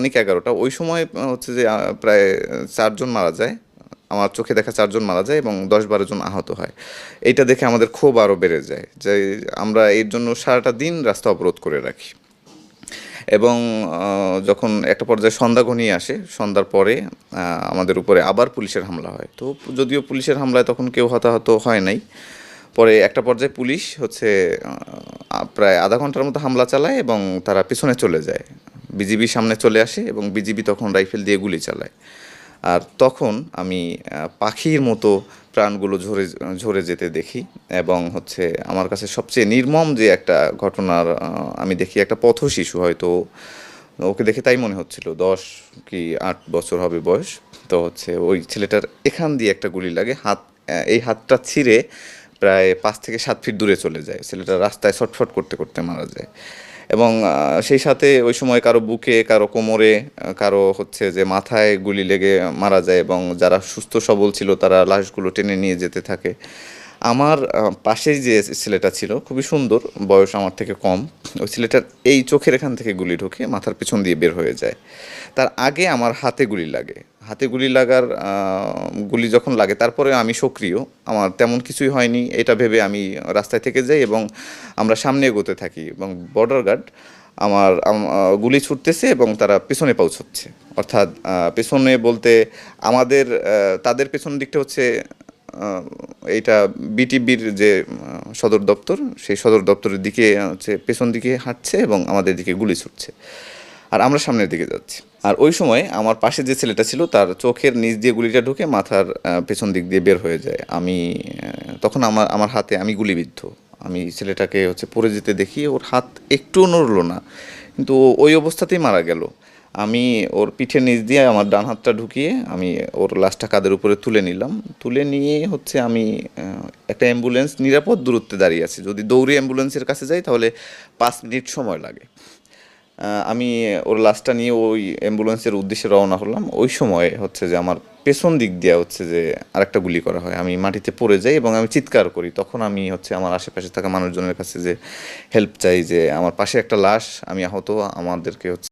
আনুমানিক এগারোটা, ওই সময় হচ্ছে যে প্রায় চারজন মারা যায়। আমার চোখে দেখা চারজন মারা যায় এবং দশ বারো জন আহত হয়। এইটা দেখে আমাদের ক্ষোভ আরও বেড়ে যায় যে, আমরা এর জন্য সারাটা দিন রাস্তা অবরোধ করে রাখি। এবং যখন একটা পর্যায়ে সন্ধ্যা ঘনিয়ে আসে, সন্ধ্যার পরে আমাদের উপরে আবার পুলিশের হামলা হয়। তো যদিও পুলিশের হামলায় তখন কেউ হতাহত হয় নাই, পরে একটা পর্যায়ে পুলিশ হচ্ছে প্রায় আধা ঘণ্টার মতো হামলা চালায় এবং তারা পিছনে চলে যায়। বিজিবি সামনে চলে আসে এবং বিজিবি তখন রাইফেল দিয়ে গুলি চালায়। আর তখন আমি পাখির মতো প্রাণগুলো ঝরে ঝরে যেতে দেখি এবং হচ্ছে আমার কাছে সবচেয়ে নির্মম যে একটা ঘটনার আমি দেখি একটা পথ শিশু হয়তো, ওকে দেখে তাই মনে হচ্ছিল, দশ কি আট বছর হবে বয়স। তো হচ্ছে ওই ছেলেটার এখান দিয়ে একটা গুলি লাগে, হাত এই হাতটা ছিঁড়ে প্রায় পাঁচ থেকে সাত ফিট দূরে চলে যায়। ছেলেটা রাস্তায় ছটফট করতে করতে মারা যায়। এবং সেই সাথে ওই সময় কারও বুকে, কারও কোমরে কারও হচ্ছে যে মাথায় গুলি লেগে মারা যায় এবং যারা সুস্থ সবল ছিল তারা লাশগুলো টেনে নিয়ে যেতে থাকে। আমার পাশেই যে ছেলেটা ছিল, খুবই সুন্দর, বয়স আমার থেকে কম, ওই ছেলেটার এই চোখের এখান থেকে গুলি ঢুকে মাথার পেছন দিয়ে বের হয়ে যায়। তার আগে আমার হাতে গুলি লাগে। হাতে গুলি লাগার গুলি যখন লাগে, তারপরে আমি সক্রিয়। আমার তেমন কিছুই হয়নি, এটা ভেবে আমি রাস্তায় থেকে যাই এবং আমরা সামনে এগোতে থাকি এবং বর্ডার গার্ড আমার গুলি ছুটতেছে এবং তারা পেছনে পৌঁছচ্ছে। অর্থাৎ পেছনে বলতে আমাদের তাদের পেছন দিকটা হচ্ছে এইটা বিটিবির যে সদর দপ্তর, সেই সদর দপ্তরের দিকে হচ্ছে পেছন দিকে হাঁটছে এবং আমাদের দিকে গুলি ছুটছে। আর আমরা সামনের দিকে যাচ্ছি। আর ওই সময় আমার পাশে যে ছেলেটা ছিল, তার চোখের নিচ দিয়ে গুলিটা ঢুকে মাথার পেছন দিক দিয়ে বের হয়ে যায়। আমি তখন আমার আমার হাতে আমি গুলিবিদ্ধ। আমি ছেলেটাকে হচ্ছে পড়ে যেতে দেখি, ওর হাত একটুও নড়লো না। কিন্তু ওই অবস্থাতেই মারা গেল। আমি ওর পিঠের নিচ দিয়ে আমার ডান হাতটা ঢুকিয়ে আমি ওর লাশটা কাদের উপরে তুলে নিলাম। তুলে নিয়ে হচ্ছে আমি একটা অ্যাম্বুলেন্স নিরাপদ দূরত্বে দাঁড়িয়ে আছি। যদি দৌড়ে অ্যাম্বুলেন্সের কাছে যাই, তাহলে পাঁচ মিনিট সময় লাগে। আমি ওর লাশটা নিয়ে ওই অ্যাম্বুলেন্সের উদ্দেশ্যে রওনা হলাম। ওই সময় হচ্ছে যে আমার পেছন দিক দিয়ে হচ্ছে যে আরেকটা গুলি করা হয়। আমি মাটিতে পড়ে যাই এবং আমি চিৎকার করি। তখন আমি হচ্ছে আমার আশেপাশে থাকা মানুষজনের কাছে যে হেল্প চাই যে আমার পাশে একটা লাশ, আমি আহত, আমাদেরকে হচ্ছে